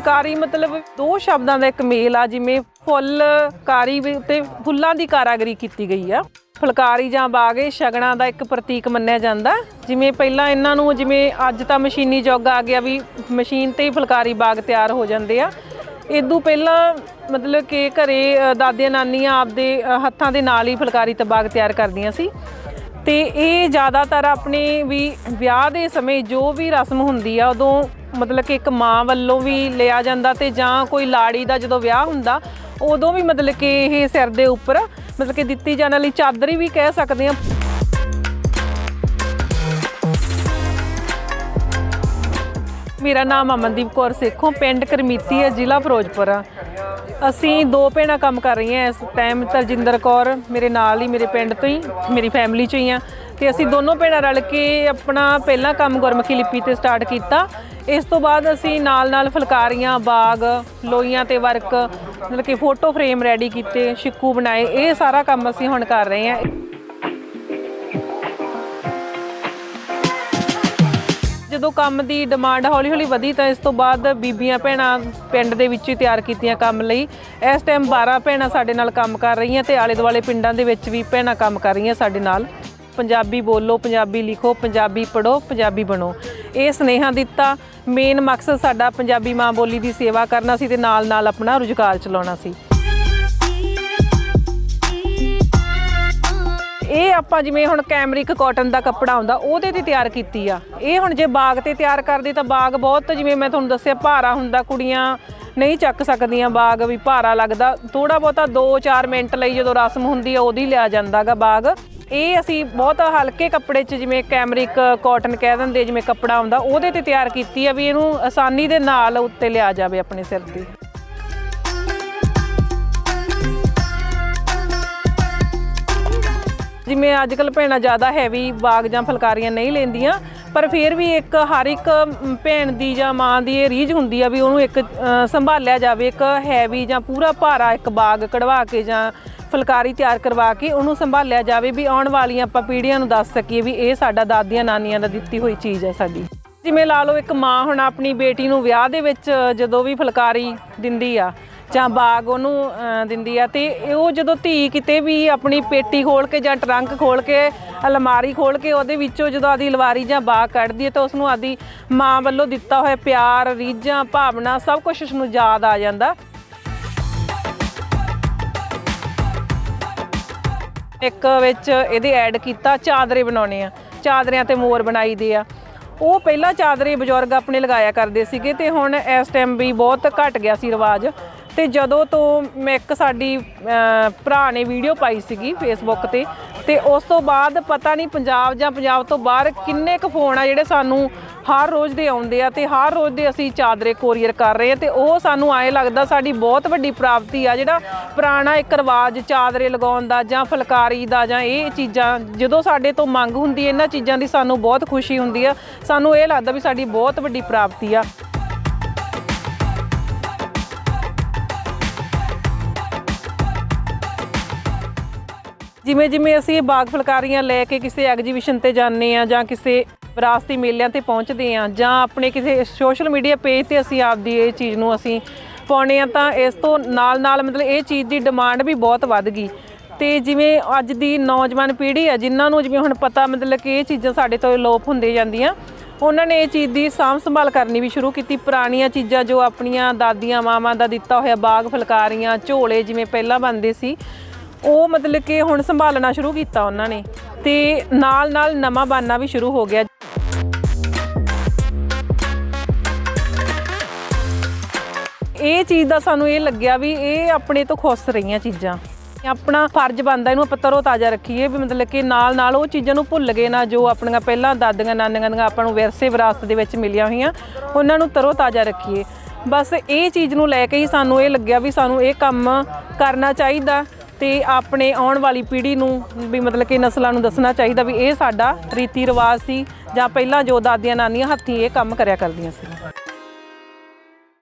ਫੁਲਕਾਰੀ ਮਤਲਬ ਦੋ ਸ਼ਬਦਾਂ ਦਾ ਇੱਕ ਮੇਲ ਆ, ਜਿਵੇਂ ਫੁੱਲਕਾਰੀ ਵੀ ਤੇ ਫੁੱਲਾਂ ਦੀ ਕਾਰਾਗਰੀ ਕੀਤੀ ਗਈ ਆ। ਫੁਲਕਾਰੀ ਜਾਂ ਬਾਗ ਇਹ ਸ਼ਗਨਾਂ ਦਾ ਇੱਕ ਪ੍ਰਤੀਕ ਮੰਨਿਆ ਜਾਂਦਾ। ਜਿਵੇਂ ਪਹਿਲਾਂ ਇਹਨਾਂ ਨੂੰ ਜਿਵੇਂ ਅੱਜ ਤਾਂ ਮਸ਼ੀਨੀ ਯੁੱਗ ਆ ਗਿਆ ਵੀ ਮਸ਼ੀਨ ਤੇ ਹੀ ਫੁਲਕਾਰੀ ਬਾਗ ਤਿਆਰ ਹੋ ਜਾਂਦੇ ਆ। ਇਦੋਂ ਪਹਿਲਾਂ ਮਤਲਬ ਕਿ ਘਰੇ ਦਾਦੀਆਂ ਨਾਨੀਆਂ ਆਪਦੇ ਹੱਥਾਂ ਦੇ ਨਾਲ ਹੀ ਫੁਲਕਾਰੀ ਤੇ ਬਾਗ ਤਿਆਰ ਕਰਦੀਆਂ ਸੀ। ਤੇ ਇਹ ਜ਼ਿਆਦਾਤਰ ਆਪਣੇ ਵੀ ਵਿਆਹ ਦੇ ਸਮੇਂ ਜੋ ਵੀ ਰਸਮ ਹੁੰਦੀ ਆ, ਉਦੋਂ ਮਤਲਬ ਕਿ ਇੱਕ ਮਾਂ ਵੱਲੋਂ ਵੀ ਲਿਆ ਜਾਂਦਾ ਤੇ ਜਾਂ ਕੋਈ ਲਾੜੀ ਦਾ ਜਦੋਂ ਵਿਆਹ ਹੁੰਦਾ, ਉਦੋਂ ਵੀ ਮਤਲਬ ਕਿ ਇਹ ਸਿਰ ਦੇ ਉੱਪਰ ਮਤਲਬ ਕਿ ਦਿੱਤੀ ਜਾਣ ਵਾਲੀ ਚਾਦਰੀ ਵੀ ਕਹਿ ਸਕਦੇ ਆ ਮੇਰਾ ਨਾਮ ਅਮਨਦੀਪ ਕੌਰ ਸੇਖੋਂ, ਪਿੰਡ ਕਰਮੀਤੀ ਹੈ, ਜ਼ਿਲ੍ਹਾ ਫਿਰੋਜ਼ਪੁਰ। ਆ ਅਸੀਂ ਦੋ ਭੈਣਾਂ ਕੰਮ ਕਰ ਰਹੀਆਂ ਇਸ ਟਾਈਮ ਤਰਜਿੰਦਰ ਕੌਰ ਮੇਰੇ ਨਾਲ ਹੀ, ਮੇਰੇ ਪਿੰਡ ਤੋਂ ਹੀ, ਮੇਰੀ ਫੈਮਿਲੀ ਚੋਂ ਹੀ ਆ। ਤੇ ਅਸੀਂ ਦੋਨੋਂ ਭੈਣਾਂ ਰਲ ਕੇ ਆਪਣਾ ਪਹਿਲਾ ਕੰਮ ਗੁਰਮੁਖੀ ਲਿਪੀ ਤੇ ਸਟਾਰਟ ਕੀਤਾ। ਇਸ ਤੋਂ ਬਾਅਦ ਅਸੀਂ ਨਾਲ ਨਾਲ ਫੁਲਕਾਰੀਆਂ, ਬਾਗ ਲੋਈਆਂ ਤੇ ਵਰਕ ਮਤਲਬ ਕਿ ਫੋਟੋ ਫਰੇਮ ਰੈਡੀ ਕੀਤੇ, ਸ਼ਿੱਕੂ ਬਣਾਏ, ਇਹ ਸਾਰਾ ਕੰਮ ਅਸੀਂ ਹੁਣ ਕਰ ਰਹੇ ਹਾਂ। ਜਦੋਂ ਕੰਮ ਦੀ ਡਿਮਾਂਡ ਹੌਲੀ-ਹੌਲੀ ਵਧੀ ਤਾਂ ਇਸ ਤੋਂ ਬਾਅਦ ਬੀਬੀਆਂ ਭੈਣਾਂ ਪਿੰਡ ਦੇ ਵਿੱਚ ਹੀ ਤਿਆਰ ਕੀਤੀਆਂ ਕੰਮ ਲਈ। ਇਸ ਟਾਈਮ 12 ਭੈਣਾਂ ਸਾਡੇ ਨਾਲ ਕੰਮ ਕਰ ਰਹੀਆਂ ਤੇ ਆਲੇ ਦੁਆਲੇ ਪਿੰਡਾਂ ਦੇ ਵਿੱਚ ਵੀ ਭੈਣਾਂ ਕੰਮ ਕਰ ਰਹੀਆਂ ਸਾਡੇ ਨਾਲ। ਪੰਜਾਬੀ ਬੋਲੋ, ਪੰਜਾਬੀ ਲਿਖੋ, ਪੰਜਾਬੀ ਪੜੋ ਪੰਜਾਬੀ ਬਣੋ। ਇਹ ਸਨੇਹਾ ਦਿੱਤਾ। ਮੇਨ ਮਕਸਦ ਸਾਡਾ ਪੰਜਾਬੀ ਮਾਂ ਬੋਲੀ ਦੀ ਸੇਵਾ ਕਰਨਾ ਸੀ ਤੇ ਨਾਲ-ਨਾਲ ਆਪਣਾ ਰੁਜ਼ਗਾਰ ਚਲਾਉਣਾ ਸੀ। ਇਹ ਆਪਾਂ ਜਿਵੇਂ ਹੁਣ ਕੈਮਰਿਕ ਕਾਟਨ ਦਾ ਕੱਪੜਾ ਹੁੰਦਾ, ਉਹਦੇ ਤੇ ਤਿਆਰ ਕੀਤੀ ਆ। ਇਹ ਹੁਣ ਜੇ ਬਾਗ ਤੇ ਤਿਆਰ ਕਰਦੇ ਤਾਂ ਬਾਗ ਬਹੁਤ ਜਿਵੇਂ ਮੈਂ ਤੁਹਾਨੂੰ ਦੱਸਿਆ, ਭਾਰਾ ਹੁੰਦਾ, ਕੁੜੀਆਂ ਨਹੀਂ ਚੱਕ ਸਕਦੀਆਂ ਬਾਗ ਵੀ ਭਾਰਾ ਲੱਗਦਾ। ਥੋੜਾ ਬਹੁਤਾ 2-4 ਮਿੰਟ ਲਈ ਜਦੋਂ ਰਸਮ ਹੁੰਦੀ ਆ, ਉਹਦੀ ਲਿਆ ਜਾਂਦਾਗਾ ਬਾਗ। ਇਹ ਅਸੀਂ ਬਹੁਤ ਹਲਕੇ ਕੱਪੜੇ 'ਚ ਜਿਵੇਂ ਕੈਮਰਿਕ ਕਾਟਨ ਕਹਿ ਦਿੰਦੇ ਜਿਵੇਂ ਕੱਪੜਾ ਹੁੰਦਾ, ਉਹਦੇ ਤੇ ਤਿਆਰ ਕੀਤੀ ਆ ਵੀ ਇਹਨੂੰ ਆਸਾਨੀ ਦੇ ਨਾਲ ਉੱਤੇ ਲਿਆ ਜਾਵੇ ਆਪਣੇ ਸਿਰ ਤੇ। ਜਿਵੇਂ ਅੱਜ ਕੱਲ ਭੈਣਾਂ ਜ਼ਿਆਦਾ ਹੈਵੀ ਬਾਗ ਜਾਂ ਫੁਲਕਾਰੀਆਂ ਨਹੀਂ ਲੈਂਦੀਆਂ, ਪਰ ਫਿਰ ਵੀ ਇੱਕ ਹਰ ਇੱਕ ਭੈਣ ਦੀ ਜਾਂ ਮਾਂ ਦੀ ਇਹ ਰੀਝ ਹੁੰਦੀ ਆ ਵੀ ਉਹਨੂੰ ਇੱਕ ਸੰਭਾਲਿਆ ਜਾਵੇ, ਇੱਕ ਹੈਵੀ ਜਾਂ ਪੂਰਾ ਭਾਰਾ ਇੱਕ ਬਾਗ ਕਢਵਾ ਕੇ ਜਾਂ ਫੁਲਕਾਰੀ ਤਿਆਰ ਕਰਵਾ ਕੇ ਉਹਨੂੰ ਸੰਭਾਲਿਆ ਜਾਵੇ ਵੀ ਆਉਣ ਵਾਲੀਆਂ ਆਪਾਂ ਪੀੜ੍ਹੀਆਂ ਨੂੰ ਦੱਸ ਸਕੀਏ ਵੀ ਇਹ ਸਾਡਾ ਦਾਦੀਆਂ ਨਾਨੀਆਂ ਦਾ ਦਿੱਤੀ ਹੋਈ ਚੀਜ਼ ਹੈ ਸਾਡੀ। ਜਿਵੇਂ ਲਾ ਲਓ ਇੱਕ ਮਾਂ ਹੁਣ ਆਪਣੀ ਬੇਟੀ ਨੂੰ ਵਿਆਹ ਦੇ ਵਿੱਚ ਜਦੋਂ ਵੀ ਫੁਲਕਾਰੀ ਦਿੰਦੀ ਆ ਜਾਂ ਬਾਗ ਉਹਨੂੰ ਦਿੰਦੀ ਆ। ਤੇ ਉਹ ਜਦੋਂ ਧੀ ਕਿਤੇ ਵੀ ਆਪਣੀ ਪੇਟੀ ਖੋਲ ਕੇ ਜਾਂ ਟਰੰਕ ਖੋਲ ਕੇ, ਅਲਮਾਰੀ ਖੋਲ ਕੇ ਉਹਦੇ ਵਿੱਚੋਂ ਜਦੋਂ ਆਦੀ ਲਵਾਰੀ ਜਾਂ ਬਾਗ ਕੱਢਦੀ ਹੈ ਤਾਂ ਉਸ ਨੂੰ ਆਦੀ ਮਾਂ ਵੱਲੋਂ ਦਿੱਤਾ ਹੋਇਆ ਪਿਆਰ, ਰੀਝਾਂ, ਭਾਵਨਾ, ਸਭ ਕੁਝ ਉਸ ਨੂੰ ਯਾਦ ਆ ਜਾਂਦਾ। ਇੱਕ ਵਿੱਚ ਇਹਦੇ ਐਡ ਕੀਤਾ ਚਾਦਰੇ ਬਣਾਉਣੇ ਆ। ਚਾਦਰਿਆਂ ਤੇ ਮੋਰ ਬਣਾਈ ਦੇ ਆ। ਉਹ ਪਹਿਲਾਂ ਚਾਦਰੇ ਬਜ਼ੁਰਗ ਆਪਣੇ ਲਗਾਇਆ ਕਰਦੇ ਸੀਗੇ ਤੇ ਹੁਣ ਇਸ ਟਾਈਮ ਵੀ ਬਹੁਤ ਘਟ ਗਿਆ ਸੀ ਰਿਵਾਜ। ਤੇ ਜਦੋਂ ਤੋਂ ਮੈਂ ਇੱਕ ਸਾਡੀ ਭਰਾ ਨੇ ਵੀਡੀਓ ਪਾਈ ਸੀਗੀ ਫੇਸਬੁੱਕ ਤੇ ਤੇ ਉਸ ਤੋਂ ਬਾਅਦ ਪਤਾ ਨਹੀਂ ਪੰਜਾਬ ਜਾਂ ਪੰਜਾਬ ਤੋਂ ਬਾਹਰ ਕਿੰਨੇ ਕੁ ਫੋਨ ਆ ਜਿਹੜੇ ਸਾਨੂੰ ਹਰ ਰੋਜ਼ ਦੇ ਆਉਂਦੇ ਆ ਤੇ ਹਰ ਰੋਜ਼ ਦੇ ਅਸੀਂ ਚਾਦਰੇ ਕੋਰੀਅਰ ਕਰ ਰਹੇ ਆ ਤੇ ਉਹ ਸਾਨੂੰ ਐਂ ਲੱਗਦਾ ਸਾਡੀ ਬਹੁਤ ਵੱਡੀ ਪ੍ਰਾਪਤੀ ਆ ਜਿਹੜਾ ਪੁਰਾਣਾ ਇੱਕ ਰਿਵਾਜ ਚਾਦਰੇ ਲਗਾਉਣ ਦਾ ਜਾਂ ਫੁਲਕਾਰੀ ਦਾ ਜਾਂ ਇਹ ਚੀਜ਼ਾਂ, ਜਦੋਂ ਸਾਡੇ ਤੋਂ ਮੰਗ ਹੁੰਦੀ ਇਹਨਾਂ ਚੀਜ਼ਾਂ ਦੀ ਸਾਨੂੰ ਬਹੁਤ ਖੁਸ਼ੀ ਹੁੰਦੀ ਆ। ਸਾਨੂੰ ਇਹ ਲੱਗਦਾ ਵੀ ਸਾਡੀ ਬਹੁਤ ਵੱਡੀ ਪ੍ਰਾਪਤੀ ਆ। ਜਿਵੇਂ ਜਿਵੇਂ ਅਸੀਂ ਇਹ ਬਾਗ ਫੁਲਕਾਰੀਆਂ ਲੈ ਕੇ ਕਿਸੇ ਐਗਜੀਬਿਸ਼ਨ ਤੇ ਜਾਂਦੇ ਆ ਜਾਂ ਕਿਸੇ ਵਿਰਾਸਤੀ ਮੇਲਿਆਂ ਤੇ ਪਹੁੰਚਦੇ ਆ ਜਾਂ ਆਪਣੇ ਕਿਸੇ ਸੋਸ਼ਲ ਮੀਡੀਆ ਪੇਜ ਤੇ ਅਸੀਂ ਆਪਦੀ ਇਹ ਚੀਜ਼ ਨੂੰ ਅਸੀਂ ਪਾਉਣੇ ਆ ਤਾਂ ਇਸ ਤੋਂ ਨਾਲ ਨਾਲ ਮਤਲਬ ਇਹ ਚੀਜ਼ ਦੀ ਡਿਮਾਂਡ ਵੀ ਬਹੁਤ ਵੱਧ ਗਈ। ਤੇ ਜਿਵੇਂ ਅੱਜ ਦੀ ਨੌਜਵਾਨ ਪੀੜ੍ਹੀ ਆ, ਜਿਨ੍ਹਾਂ ਨੂੰ ਜਿਵੇਂ ਹੁਣ ਪਤਾ ਮਤਲਬ ਕਿ ਇਹ ਚੀਜ਼ਾਂ ਸਾਡੇ ਤੋਂ ਲੋਪ ਹੁੰਦੇ ਜਾਂਦੀਆਂ, ਉਹਨਾਂ ਨੇ ਇਹ ਚੀਜ਼ ਦੀ ਸਾਂਭ ਸੰਭਾਲ ਕਰਨੀ ਵੀ ਸ਼ੁਰੂ ਕੀਤੀ। ਪੁਰਾਣੀਆਂ ਚੀਜ਼ਾਂ ਜੋ ਆਪਣੀਆਂ ਦਾਦੀਆਂ ਮਾਵਾਂ ਦਾ ਦਿੱਤਾ ਹੋਇਆ ਬਾਗ ਫੁਲਕਾਰੀਆਂ, ਝੋਲੇ ਜਿਵੇਂ ਪਹਿਲਾਂ ਬਣਦੇ ਸੀ ਉਹ ਮਤਲਬ ਕਿ ਹੁਣ ਸੰਭਾਲਣਾ ਸ਼ੁਰੂ ਕੀਤਾ ਉਹਨਾਂ ਨੇ ਤੇ ਨਾਲ ਨਾਲ ਨਵਾਂ ਬਾਨਾ ਵੀ ਸ਼ੁਰੂ ਹੋ ਗਿਆ। ਇਹ ਚੀਜ਼ ਦਾ ਸਾਨੂੰ ਇਹ ਲੱਗਿਆ ਵੀ ਇਹ ਆਪਣੇ ਤੋਂ ਖੁਸ਼ ਰਹੀਆਂ ਚੀਜ਼ਾਂ। ਆਪਣਾ ਫਰਜ਼ ਬਣਦਾ, ਇਹਨੂੰ ਆਪਾਂ ਤਰੋ ਤਾਜ਼ਾ ਰੱਖੀਏ ਵੀ ਮਤਲਬ ਕਿ ਨਾਲ ਨਾਲ ਉਹ ਚੀਜ਼ਾਂ ਨੂੰ ਭੁੱਲ ਗਏ ਨਾ, ਜੋ ਆਪਣੀਆਂ ਪਹਿਲਾਂ ਦਾਦੀਆਂ ਨਾਨੀਆਂ ਦੀਆਂ ਆਪਾਂ ਨੂੰ ਵਿਰਸੇ ਵਿਰਾਸਤ ਦੇ ਵਿੱਚ ਮਿਲੀਆਂ ਹੋਈਆਂ, ਉਹਨਾਂ ਨੂੰ ਤਰੋ ਤਾਜ਼ਾ ਰੱਖੀਏ। ਬਸ ਇਹ ਚੀਜ਼ ਨੂੰ ਲੈ ਕੇ ਹੀ ਸਾਨੂੰ ਇਹ ਲੱਗਿਆ ਵੀ ਸਾਨੂੰ ਇਹ ਕੰਮ ਕਰਨਾ ਚਾਹੀਦਾ। ਤੇ ਆਪਣੇ ਆਉਣ ਵਾਲੀ ਪੀੜ੍ਹੀ ਨੂੰ ਵੀ ਮਤਲਬ ਕਿ ਨਸਲਾਂ ਨੂੰ ਦੱਸਣਾ ਚਾਹੀਦਾ ਵੀ ਇਹ ਸਾਡਾ ਰੀਤੀ ਰਿਵਾਜ ਸੀ ਜਾਂ ਪਹਿਲਾਂ ਜੋ ਦਾਦੀਆਂ ਨਾਨੀਆਂ ਹੱਥੀਂ ਇਹ ਕੰਮ ਕਰਿਆ ਕਰਦੀਆਂ ਸੀ।